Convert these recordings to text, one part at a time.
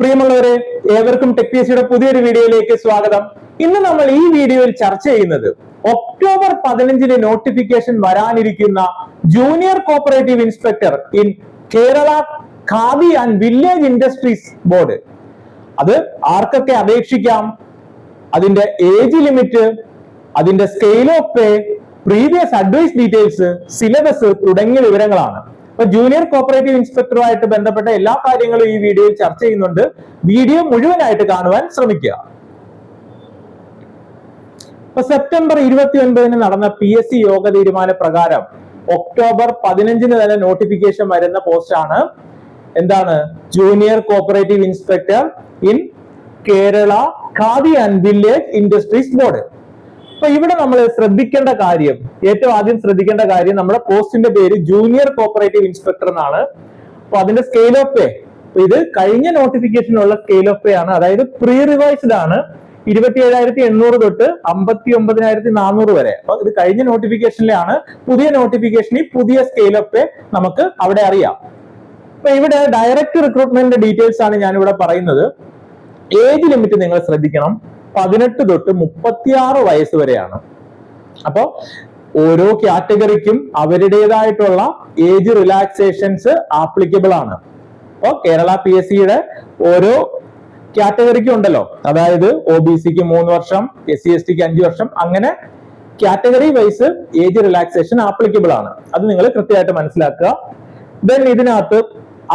പ്രിയമുള്ളവരെ ഏവർക്കും tech P പുതിയൊരു വീഡിയോയിലേക്ക് സ്വാഗതം. ഇന്ന് നമ്മൾ ഈ വീഡിയോയിൽ ചർച്ച ചെയ്യുന്നത് ഒക്ടോബർ പതിനഞ്ചിന് നോട്ടിഫിക്കേഷൻ വരാനിരിക്കുന്ന junior cooperative inspector in Kerala Khadi and village industries board. അത് ആർക്കൊക്കെ അപേക്ഷിക്കാം? അതിന്റെ ഏജ് ലിമിറ്റ് അതിന്റെ scale of pay previous advice details syllabus തുടങ്ങിയ വിവരങ്ങളാണ്. അപ്പൊ ജൂനിയർ കോപ്പറേറ്റീവ് ഇൻസ്പെക്ടറുമായിട്ട് ബന്ധപ്പെട്ട എല്ലാ കാര്യങ്ങളും ഈ വീഡിയോയിൽ ചർച്ച ചെയ്യുന്നുണ്ട്. വീഡിയോ മുഴുവനായിട്ട് കാണുവാൻ ശ്രമിക്കുക. ഇപ്പൊ സെപ്റ്റംബർ ഇരുപത്തി ഒൻപതിന് നടന്ന പി എസ് സി യോഗ തീരുമാന പ്രകാരം ഒക്ടോബർ പതിനഞ്ചിന് തന്നെ നോട്ടിഫിക്കേഷൻ വരുന്ന പോസ്റ്റാണ് എന്താണ്? Junior cooperative inspector in Kerala Khadi and village industries board അപ്പൊ ഇവിടെ നമ്മൾ ശ്രദ്ധിക്കേണ്ട കാര്യം ഏറ്റവും ആദ്യം ശ്രദ്ധിക്കേണ്ട കാര്യം നമ്മുടെ പോസ്റ്റിന്റെ പേര് ജൂനിയർ കോപ്പറേറ്റീവ് ഇൻസ്പെക്ടർ എന്നാണ്. അപ്പൊ അതിന്റെ സ്കെയിൽ ഓഫ് പേ ഇത് കഴിഞ്ഞ നോട്ടിഫിക്കേഷനുള്ള സ്കെയിൽ ഓഫ് പേ ആണ്. അതായത് പ്രീ റിവൈസ്ഡ് ആണ്. ഇരുപത്തി ഏഴായിരത്തി എണ്ണൂറ് തൊട്ട് അമ്പത്തി ഒമ്പതിനായിരത്തി നാനൂറ് വരെ. അപ്പൊ ഇത് കഴിഞ്ഞ നോട്ടിഫിക്കേഷനിലാണ് പുതിയ നോട്ടിഫിക്കേഷനിൽ പുതിയ സ്കെയിൽ ഓഫ് പേ നമുക്ക് അവിടെ അറിയാം. അപ്പൊ ഇവിടെ ഡയറക്റ്റ് റിക്രൂട്ട്മെന്റിന്റെ ഡീറ്റെയിൽസ് ആണ് ഞാൻ ഇവിടെ പറയുന്നത്. ഏജ് ലിമിറ്റ് നിങ്ങൾ ശ്രദ്ധിക്കണം? പതിനെട്ട് തൊട്ട് മുപ്പത്തിയാറ് വയസ്സ് വരെയാണ്. അപ്പോ ഓരോ കാറ്റഗറിക്കും അവരുടേതായിട്ടുള്ള ഏജ് റിലാക്സേഷൻസ് ആപ്ലിക്കബിൾ ആണ്. അപ്പോ കേരള പി എസ് സിയുടെ ഓരോ കാറ്റഗറിക്കും ഉണ്ടല്ലോ. അതായത് ഒ ബി സിക്ക് മൂന്ന് വർഷം എസ് സി എസ് ടിക്ക് അഞ്ച് വർഷം അങ്ങനെ category wise age relaxation applicable ആണ്. അത് നിങ്ങൾ കൃത്യമായിട്ട് മനസ്സിലാക്കുക. ദെൻ ഇതിനകത്ത്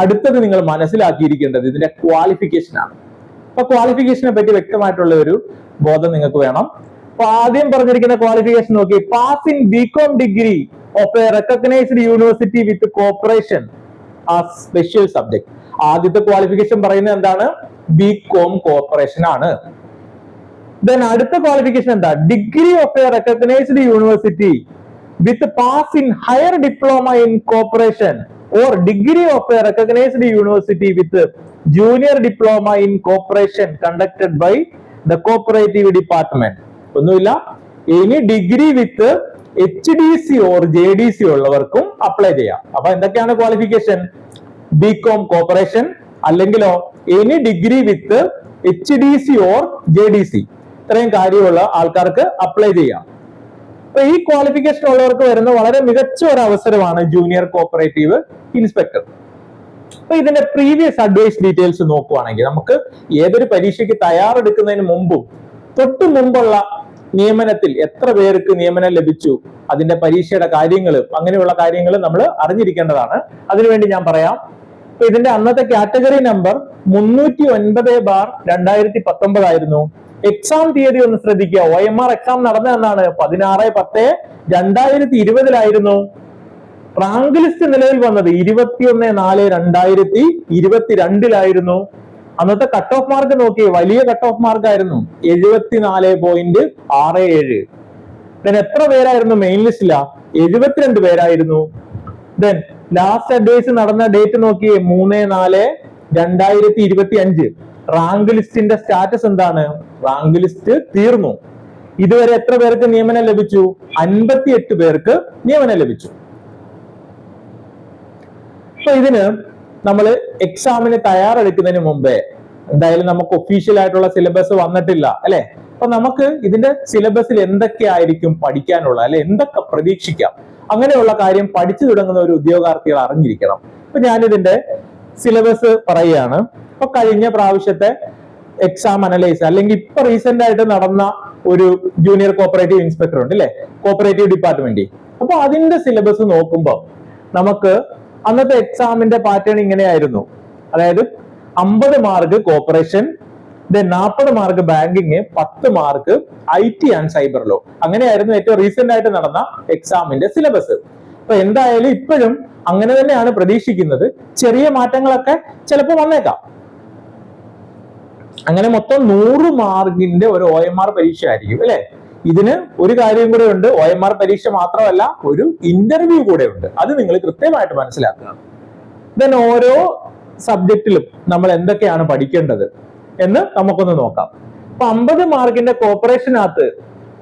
അടുത്തത് നിങ്ങൾ മനസ്സിലാക്കിയിരിക്കേണ്ടത് ഇതിന്റെ ക്വാളിഫിക്കേഷൻ ആണ്. അപ്പൊ ക്വാളിഫിക്കേഷനെ പറ്റി വ്യക്തമായിട്ടുള്ള ഒരു ബോധം നിങ്ങൾക്ക് വേണം. അപ്പൊ ആദ്യം പറഞ്ഞിരിക്കുന്ന ക്വാളിഫിക്കേഷൻ നോക്കി. Pass in B Com degree of a recognised university with cooperation ആ സ്പെഷ്യൽ സബ്ജക്ട് ആദ്യത്തെ ക്വാളിഫിക്കേഷൻ പറയുന്നത് എന്താണ്? ബികോം കോർപ്പറേഷൻ ആണ്. ദെൻ അടുത്ത ക്വാളിഫിക്കേഷൻ എന്താ? Degree of a recognised university with pass in higher diploma in corporation or degree of a recognised university with junior diploma in cooperation conducted by the cooperative department ഒന്നുമില്ല. ഇനി degree with H D C or J D C ഉള്ളവർക്കും apply ചെയ്യാം. അപ്പൊ എന്തൊക്കെയാണ് qualification B com cooperation അല്ലെങ്കിലോ any degree with H D C or J D C ഇത്രയും കാര്യമുള്ള ആൾക്കാർക്ക് അപ്ലൈ ചെയ്യാം. അപ്പൊ ഈ ക്വാളിഫിക്കേഷൻ ഉള്ളവർക്ക് വരുന്ന വളരെ മികച്ച ഒരു അവസരമാണ് ജൂനിയർ കോപ്പറേറ്റീവ് ഇൻസ്പെക്ടർ അപ്പൊ ഇതിന്റെ പ്രീവിയസ് അഡ്വൈസ് ഡീറ്റെയിൽസ് നോക്കുവാണെങ്കിൽ നമുക്ക് ഏതൊരു പരീക്ഷയ്ക്ക് തയ്യാറെടുക്കുന്നതിന് മുമ്പും തൊട്ടു മുമ്പുള്ള നിയമനത്തിൽ എത്ര പേർക്ക് നിയമനം ലഭിച്ചു അതിന്റെ പരീക്ഷയുടെ കാര്യങ്ങളും അങ്ങനെയുള്ള കാര്യങ്ങൾ നമ്മൾ അറിഞ്ഞിരിക്കേണ്ടതാണ്. അതിനുവേണ്ടി ഞാൻ പറയാം. അപ്പൊ ഇതിന്റെ അന്നത്തെ കാറ്റഗറി നമ്പർ മുന്നൂറ്റി ഒൻപത് ബാർ രണ്ടായിരത്തി പത്തൊമ്പതായിരുന്നു എക്സാം തീയതി ഒന്ന് ശ്രദ്ധിക്കുക. ഒ എം ആർ എക്സാം നടന്ന എന്നാണ് പതിനാറ് പത്ത് രണ്ടായിരത്തി ഇരുപതിലായിരുന്നു റാങ്ക് ലിസ്റ്റ് നിലവിൽ വന്നത് ഇരുപത്തിയൊന്ന് നാല് രണ്ടായിരത്തി ഇരുപത്തിരണ്ടിലായിരുന്നു. അന്നത്തെ കട്ട് ഓഫ് മാർക്ക് നോക്കി വലിയ കട്ട് ഓഫ് മാർക്ക് ആയിരുന്നു. എഴുപത്തിനാല് പോയിന്റ് ആറ് ഏഴ്. ദെൻ എത്ര പേരായിരുന്നു മെയിൻ ലിസ്റ്റില എഴുപത്തിരണ്ട് പേരായിരുന്നു. ദെൻ ലാസ്റ്റ് അഡ്വൈസ് നടന്ന ഡേറ്റ് നോക്കിയേ മൂന്ന് നാല് രണ്ടായിരത്തി ഇരുപത്തി അഞ്ച് റാങ്ക് ലിസ്റ്റിന്റെ സ്റ്റാറ്റസ് എന്താണ്? റാങ്ക് ലിസ്റ്റ് തീർന്നു. ഇതുവരെ എത്ര പേർക്ക് നിയമനം ലഭിച്ചു? അൻപത്തി എട്ട് പേർക്ക് നിയമനം ലഭിച്ചു. അപ്പൊ ഇതിന് നമ്മൾ എക്സാമിന് തയ്യാറെടുക്കുന്നതിന് മുമ്പേ എന്തായാലും നമുക്ക് ഒഫീഷ്യൽ ആയിട്ടുള്ള സിലബസ് വന്നിട്ടില്ല അല്ലെ? അപ്പൊ നമുക്ക് ഇതിന്റെ സിലബസിൽ എന്തൊക്കെ ആയിരിക്കും പഠിക്കാനുള്ള അല്ലെ എന്തൊക്കെ പ്രതീക്ഷിക്കാം? അങ്ങനെയുള്ള കാര്യം പഠിച്ചു തുടങ്ങുന്ന ഒരു ഉദ്യോഗാർത്ഥികൾ അറിഞ്ഞിരിക്കണം. അപ്പൊ ഞാനിതിന്റെ സിലബസ് പറയുകയാണ്. അപ്പൊ കഴിഞ്ഞ പ്രാവശ്യത്തെ എക്സാം അനലൈസ് അല്ലെങ്കിൽ ഇപ്പൊ റീസെന്റ് ആയിട്ട് നടന്ന ഒരു ജൂനിയർ കോപ്പറേറ്റീവ് ഇൻസ്പെക്ടർ ഉണ്ട് അല്ലെ? കോപ്പറേറ്റീവ് ഡിപ്പാർട്ട്മെന്റ് അപ്പൊ അതിന്റെ സിലബസ് നോക്കുമ്പോൾ നമുക്ക് അന്നത്തെ എക്സാമിന്റെ പാറ്റേൺ ഇങ്ങനെയായിരുന്നു. അതായത് അമ്പത് മാർക്ക് കോപ്പറേഷൻ ദെൻ നാൽപ്പത് മാർക്ക് ബാങ്കിങ് പത്ത് mark I T and cyber law അങ്ങനെയായിരുന്നു ഏറ്റവും റീസെന്റ് ആയിട്ട് നടന്ന എക്സാമിന്റെ സിലബസ് അപ്പൊ എന്തായാലും ഇപ്പോഴും അങ്ങനെ തന്നെയാണ് പ്രതീക്ഷിക്കുന്നത്. ചെറിയ മാറ്റങ്ങളൊക്കെ ചിലപ്പോൾ വന്നേക്കാം. അങ്ങനെ മൊത്തം നൂറ് മാർക്കിന്റെ ഒരു ഒ എം ആർ പരീക്ഷ ആയിരിക്കും അല്ലെ? ഇതിന് ഒരു കാര്യം കൂടെ ഉണ്ട്. ഒ എം ആർ പരീക്ഷ മാത്രമല്ല ഒരു ഇന്റർവ്യൂ കൂടെ ഉണ്ട്. അത് നിങ്ങൾ കൃത്യമായിട്ട് മനസ്സിലാക്കുക. ദെൻ ഓരോ സബ്ജക്റ്റിലും നമ്മൾ എന്തൊക്കെയാണ് പഠിക്കേണ്ടത് എന്ന് നമുക്കൊന്ന് നോക്കാം. അപ്പൊ അമ്പത് മാർക്കിന്റെ കോപ്പറേഷനകത്ത്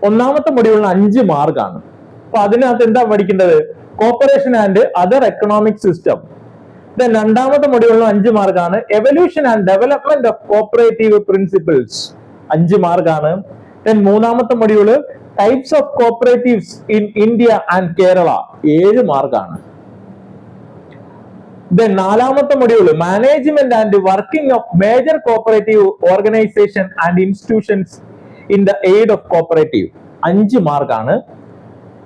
ഒന്നാമത്തെ മൊഡ്യൂളിന് അഞ്ച് മാർക്കാണ്. അപ്പൊ അതിനകത്ത് എന്താ പഠിക്കേണ്ടത്? Cooperation and other economic system then രണ്ടാമത്തെ മൊഡ്യൂളിന് അഞ്ച് മാർക്കാണ്. Evolution and development of cooperative principles അഞ്ച് മാർക്കാണ്. ദെൻ മൂന്നാമത്തെ module types of cooperatives in India and Kerala ഏഴ് മാർക്കാണ് ദെൻ നാലാമത്തെ module management and working of major cooperative organisation and institutions in the aid of cooperative അഞ്ച് മാർക്കാണ്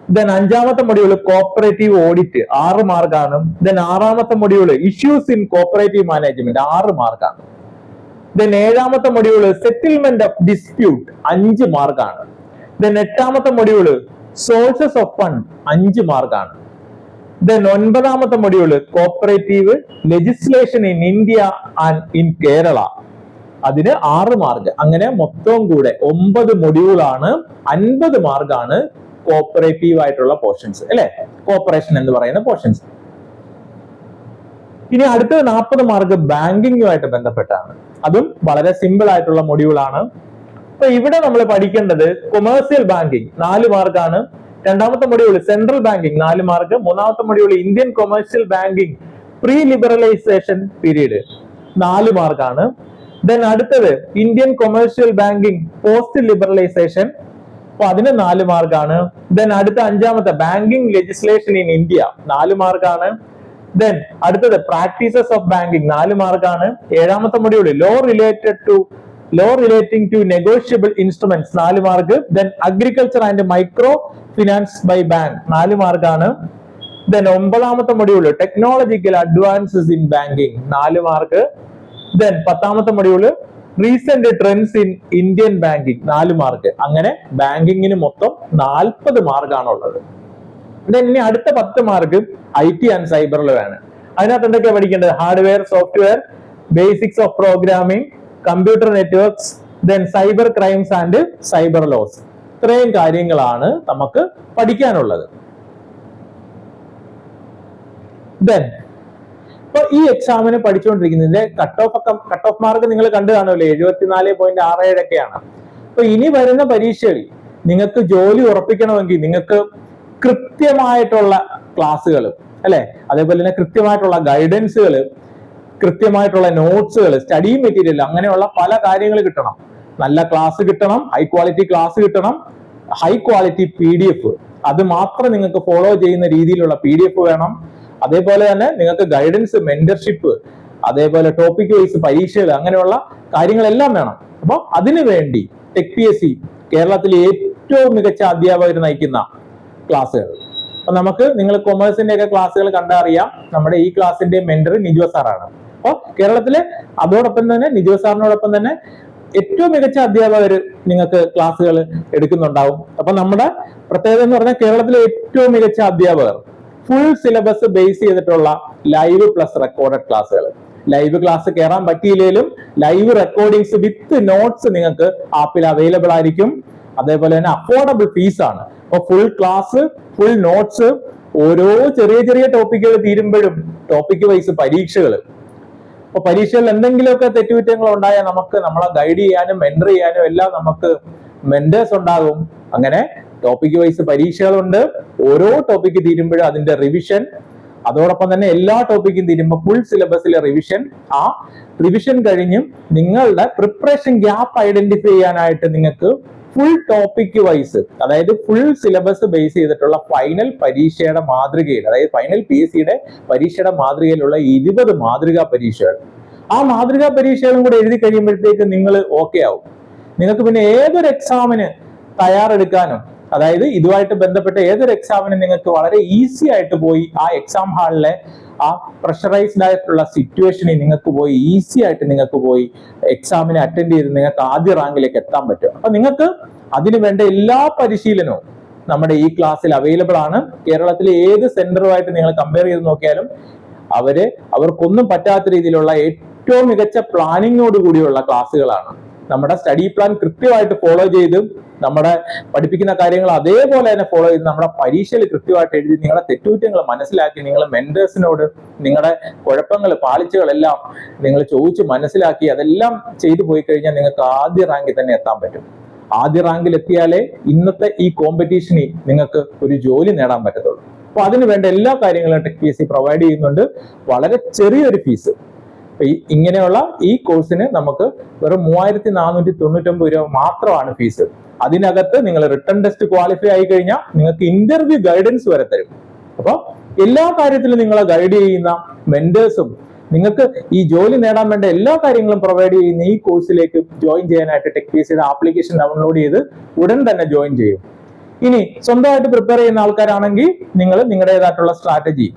then അഞ്ചാമത്തെ module cooperative audit ആറ് മാർക്കാണ് ദെൻ ആറാമത്തെ module issues in cooperative management ആറ് മാർക്കാണ് ദെൻ ഏഴാമത്തെ മൊഡ്യൂൾ സെറ്റിൽമെന്റ് ഓഫ് ഡിസ്പ്യൂട്ട് അഞ്ച് മാർക്കാണ് ദെൻ എട്ടാമത്തെ മൊഡ്യൂൾ സോഴ്സസ് ഓഫ് ഫണ്ട് അഞ്ച് മാർക്കാണ് ദെൻ ഒൻപതാമത്തെ module cooperative legislation in India and in Kerala അതിന് ആറ് മാർക്ക് അങ്ങനെ മൊത്തം കൂടെ ഒമ്പത് മൊഡ്യൂളാണ് അൻപത് മാർക്കാണ് കോപ്പറേറ്റീവ് ആയിട്ടുള്ള പോർഷൻസ് അല്ലെ? കോപ്പറേഷൻ എന്ന് പറയുന്ന പോർഷൻസ് ഇനി അടുത്തത് നാൽപ്പത് മാർക്ക് ബാങ്കിങ്ങുമായിട്ട് ബന്ധപ്പെട്ടാണ്. അതും വളരെ സിമ്പിൾ ആയിട്ടുള്ള മൊഡ്യൂളാണ് അപ്പൊ ഇവിടെ നമ്മൾ പഠിക്കേണ്ടത് കൊമേഴ്സ്യൽ ബാങ്കിങ് നാല് മാർക്കാണ് രണ്ടാമത്തെ മൊഡ്യൂൾ സെൻട്രൽ ബാങ്കിങ് നാല് മാർക്ക് മൂന്നാമത്തെ module Indian commercial banking pre liberalisation period നാല് മാർക്കാണ് ദെൻ അടുത്തത് Indian commercial banking post liberalisation അപ്പൊ അതിന് നാല് മാർക്കാണ് ദെൻ അടുത്ത അഞ്ചാമത്തെ ബാങ്കിങ് ലെജിസ്ലേഷൻ ഇൻ ഇന്ത്യ നാല് മാർക്കാണ് ദെൻ അടുത്തത് പ്രാക്ടീസസ് ഓഫ് ബാങ്കിങ് നാല് മാർക്കാണ്. ഏഴാമത്തെ module law related to law relating to negotiable instruments നാല് mark. Then agriculture and micro finance by bank നാല് മാർക്കാണ്. ദെൻ ഒമ്പതാമത്തെ module technological advances in banking നാല് മാർക്ക്. ദെൻ പത്താമത്തെ module recent trends in Indian banking നാല് mark. അങ്ങനെ ബാങ്കിങ്ങിന് മൊത്തം നാൽപ്പത് മാർക്കാണുള്ളത്. ഇനി അടുത്ത പത്ത് മാർക്ക് ഐ ടി ആൻഡ് സൈബറിലാണ് അതിനകത്ത് എന്തൊക്കെയാ പഠിക്കേണ്ടത്? Hardware software basics of programming computer networks then cyber crimes and cyber laws ഇത്രയും കാര്യങ്ങളാണ് നമുക്ക് പഠിക്കാനുള്ളത്. ദെൻ ഇപ്പൊ ഈ എക്സാമിന് പഠിച്ചുകൊണ്ടിരിക്കുന്നതിന്റെ കട്ട് ഓഫ് ഒക്കെ കട്ട് ഓഫ് മാർക്ക് നിങ്ങൾ കണ്ടു കാണുമല്ലോ? എഴുപത്തിനാല് പോയിന്റ് ആറ് ഏഴൊക്കെയാണ്. അപ്പൊ ഇനി വരുന്ന പരീക്ഷകളിൽ നിങ്ങൾക്ക് ജോലി ഉറപ്പിക്കണമെങ്കിൽ നിങ്ങൾക്ക് കൃത്യമായിട്ടുള്ള ക്ലാസ്സുകൾ അല്ലെ? അതേപോലെ തന്നെ കൃത്യമായിട്ടുള്ള ഗൈഡൻസുകൾ കൃത്യമായിട്ടുള്ള നോട്ട്സുകൾ സ്റ്റഡി മെറ്റീരിയൽ അങ്ങനെയുള്ള പല കാര്യങ്ങൾ കിട്ടണം. നല്ല ക്ലാസ് കിട്ടണം ഹൈ ക്വാളിറ്റി ക്ലാസ് കിട്ടണം high quality P D F അത് മാത്രം നിങ്ങൾക്ക് ഫോളോ ചെയ്യുന്ന രീതിയിലുള്ള പി ഡി എഫ് വേണം. അതേപോലെ തന്നെ നിങ്ങൾക്ക് ഗൈഡൻസ് മെന്റർഷിപ്പ് അതേപോലെ ടോപ്പിക് വൈസ് പരീക്ഷകൾ അങ്ങനെയുള്ള കാര്യങ്ങളെല്ലാം വേണം. അപ്പോൾ അതിനു വേണ്ടി ടെക് പി എസ് സി കേരളത്തിലെ ഏറ്റവും മികച്ച അധ്യാപകർ നയിക്കുന്ന ക്ലാസ്സുകൾ അപ്പൊ നമുക്ക് നിങ്ങൾ കൊമേഴ്സിന്റെ ഒക്കെ ക്ലാസ്സുകൾ കണ്ടറിയാം നമ്മുടെ ഈ ക്ലാസ്സിന്റെ മെന്റർ നിജോ സാറാണ്. അപ്പോൾ കേരളത്തിലെ അതോടൊപ്പം തന്നെ നിജോ സാറിനോടൊപ്പം തന്നെ ഏറ്റവും മികച്ച അധ്യാപകർ നിങ്ങൾക്ക് ക്ലാസ്സുകൾ എടുക്കുന്നുണ്ടാവും. അപ്പൊ നമ്മുടെ പ്രത്യേകത എന്ന് പറഞ്ഞാൽ കേരളത്തിലെ ഏറ്റവും മികച്ച അധ്യാപകർ ഫുൾ സിലബസ് ബേസ് ചെയ്തിട്ടുള്ള ലൈവ് പ്ലസ് റെക്കോർഡഡ് ക്ലാസ്സുകൾ ലൈവ് ക്ലാസ് കയറാൻ പറ്റിയില്ലെങ്കിലും ലൈവ് റെക്കോർഡിങ്സ് വിത്ത് നോട്ട്സ് നിങ്ങൾക്ക് ആപ്പിൽ അവൈലബിൾ ആയിരിക്കും. അതേപോലെ തന്നെ അഫോർഡബിൾ ഫീസ് ആണ്. അപ്പൊ ഫുൾ ക്ലാസ് ഫുൾ നോട്ട്സ് ഓരോ ചെറിയ ചെറിയ ടോപ്പിക്കുകൾ തീരുമ്പോഴും ടോപ്പിക് വൈസ് പരീക്ഷകൾ. അപ്പൊ പരീക്ഷയിൽ എന്തെങ്കിലുമൊക്കെ തെറ്റുകുറ്റങ്ങൾ ഉണ്ടായാൽ നമുക്ക് നമ്മളെ ഗൈഡ് ചെയ്യാനും മെന്റർ ചെയ്യാനും എല്ലാം നമുക്ക് മെന്റേഴ്സ് ഉണ്ടാകും. അങ്ങനെ ടോപ്പിക് വൈസ് പരീക്ഷകളുണ്ട്. ഓരോ ടോപ്പിക്ക് തീരുമ്പോഴും അതിന്റെ റിവിഷൻ അതോടൊപ്പം തന്നെ എല്ലാ ടോപ്പിക്കും തീരുമ്പോൾ ഫുൾ സിലബസിലെ റിവിഷൻ ആ റിവിഷൻ കഴിഞ്ഞും നിങ്ങളുടെ പ്രിപ്പറേഷൻ ഗ്യാപ്പ് ഐഡന്റിഫൈ ചെയ്യാനായിട്ട് നിങ്ങൾക്ക് ഫുൾ ടോപ്പിക് വൈസ് അതായത് ഫുൾ സിലബസ് ബേസ് ചെയ്തിട്ടുള്ള ഫൈനൽ പരീക്ഷയുടെ മാതൃകയിൽ അതായത് ഫൈനൽ പി എസ് സിയുടെ പരീക്ഷയുടെ മാതൃകയിലുള്ള ഇരുപത് മാതൃകാ പരീക്ഷകൾ. ആ മാതൃകാ പരീക്ഷകളും കൂടെ എഴുതി കഴിയുമ്പോഴത്തേക്ക് നിങ്ങൾ ഓക്കെ ആവും. നിങ്ങൾക്ക് പിന്നെ ഏതൊരു എക്സാമിന് തയ്യാറെടുക്കാനും അതായത് ഇതുമായിട്ട് ബന്ധപ്പെട്ട ഏതൊരു എക്സാമിനും നിങ്ങൾക്ക് വളരെ ഈസി ആയിട്ട് പോയി ആ എക്സാം ഹാളിലെ ആ പ്രഷറൈസ്ഡ് ആയിട്ടുള്ള സിറ്റുവേഷനിൽ നിങ്ങൾക്ക് പോയി ഈസി ആയിട്ട് നിങ്ങൾക്ക് പോയി എക്സാമിനെ അറ്റൻഡ് ചെയ്ത് നിങ്ങൾക്ക് ആദ്യ റാങ്കിലേക്ക് എത്താൻ പറ്റും. അപ്പൊ നിങ്ങൾക്ക് അതിന് വേണ്ട എല്ലാ പരിശീലനവും നമ്മുടെ ഈ ക്ലാസ്സിൽ അവൈലബിൾ ആണ്. കേരളത്തിലെ ഏത് സെന്ററുമായിട്ട് നിങ്ങൾ കമ്പയർ ചെയ്ത് നോക്കിയാലും അവർ അവർക്കൊന്നും പറ്റാത്ത രീതിയിലുള്ള ഏറ്റവും മികച്ച പ്ലാനിങ്ങോട് കൂടിയുള്ള ക്ലാസ്സുകളാണ് നമ്മുടെ സ്റ്റഡി പ്ലാൻ കൃത്യമായിട്ട് ഫോളോ ചെയ്ത് നമ്മുടെ പഠിപ്പിക്കുന്ന കാര്യങ്ങൾ അതേപോലെ തന്നെ ഫോളോ ചെയ്ത് നമ്മുടെ പരീക്ഷയിൽ കൃത്യമായിട്ട് എഴുതി നിങ്ങളുടെ തെറ്റുകുറ്റങ്ങൾ മനസ്സിലാക്കി നിങ്ങൾ മെന്റേഴ്സിനോട് നിങ്ങളുടെ കുഴപ്പങ്ങൾ പാളിച്ചകളെല്ലാം നിങ്ങൾ ചോദിച്ച് മനസ്സിലാക്കി അതെല്ലാം ചെയ്തു പോയി കഴിഞ്ഞാൽ നിങ്ങൾക്ക് ആദ്യ റാങ്കിൽ തന്നെ എത്താൻ പറ്റും. ആദ്യ റാങ്കിൽ എത്തിയാലേ ഇന്നത്തെ ഈ കോമ്പറ്റീഷനിൽ നിങ്ങൾക്ക് ഒരു ജോലി നേടാൻ പറ്റത്തുള്ളൂ. അപ്പൊ അതിന് വേണ്ട എല്ലാ കാര്യങ്ങളും Tech P S C provide ചെയ്യുന്നുണ്ട്. വളരെ ചെറിയൊരു ഫീസ് ഇങ്ങനെയുള്ള ഈ കോഴ്സിന് നമുക്ക് വെറും മൂവായിരത്തി നാനൂറ്റി തൊണ്ണൂറ്റൊമ്പത് രൂപ മാത്രമാണ് ഫീസ് അതിനകത്ത് നിങ്ങൾ റിട്ടേൺ ടെസ്റ്റ് ക്വാളിഫൈ ആയി കഴിഞ്ഞാൽ നിങ്ങൾക്ക് ഇന്റർവ്യൂ ഗൈഡൻസ് വരെ തരും. അപ്പൊ എല്ലാ കാര്യത്തിലും നിങ്ങളെ ഗൈഡ് ചെയ്യുന്ന മെന്റേഴ്സും നിങ്ങൾക്ക് ഈ ജോലി നേടാൻ വേണ്ട എല്ലാ കാര്യങ്ങളും പ്രൊവൈഡ് ചെയ്യുന്ന ഈ കോഴ്സിലേക്ക് ജോയിൻ ചെയ്യാനായിട്ട് Tech P S application download ചെയ്ത് ഉടൻ തന്നെ ജോയിൻ ചെയ്യും. ഇനി സ്വന്തമായിട്ട് പ്രിപ്പയർ ചെയ്യുന്ന ആൾക്കാരാണെങ്കിൽ നിങ്ങൾ നിങ്ങളുടേതായിട്ടുള്ള സ്ട്രാറ്റജി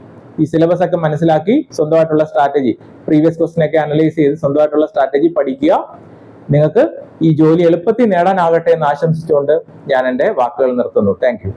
ഈ സിലബസ് ഒക്കെ മനസ്സിലാക്കി സ്വന്തമായിട്ടുള്ള സ്ട്രാറ്റജി പ്രീവിയസ് ക്വസ്റ്റൻ ഒക്കെ അനലൈസ് ചെയ്ത് സ്വന്തമായിട്ടുള്ള സ്ട്രാറ്റജി പഠിക്കുക. നിങ്ങൾക്ക് ഈ ജോലി എളുപ്പത്തിൽ നേടാനാകട്ടെ എന്ന് ആശംസിച്ചുകൊണ്ട് ഞാൻ എന്റെ വാക്കുകൾ നിർത്തുന്നു. താങ്ക്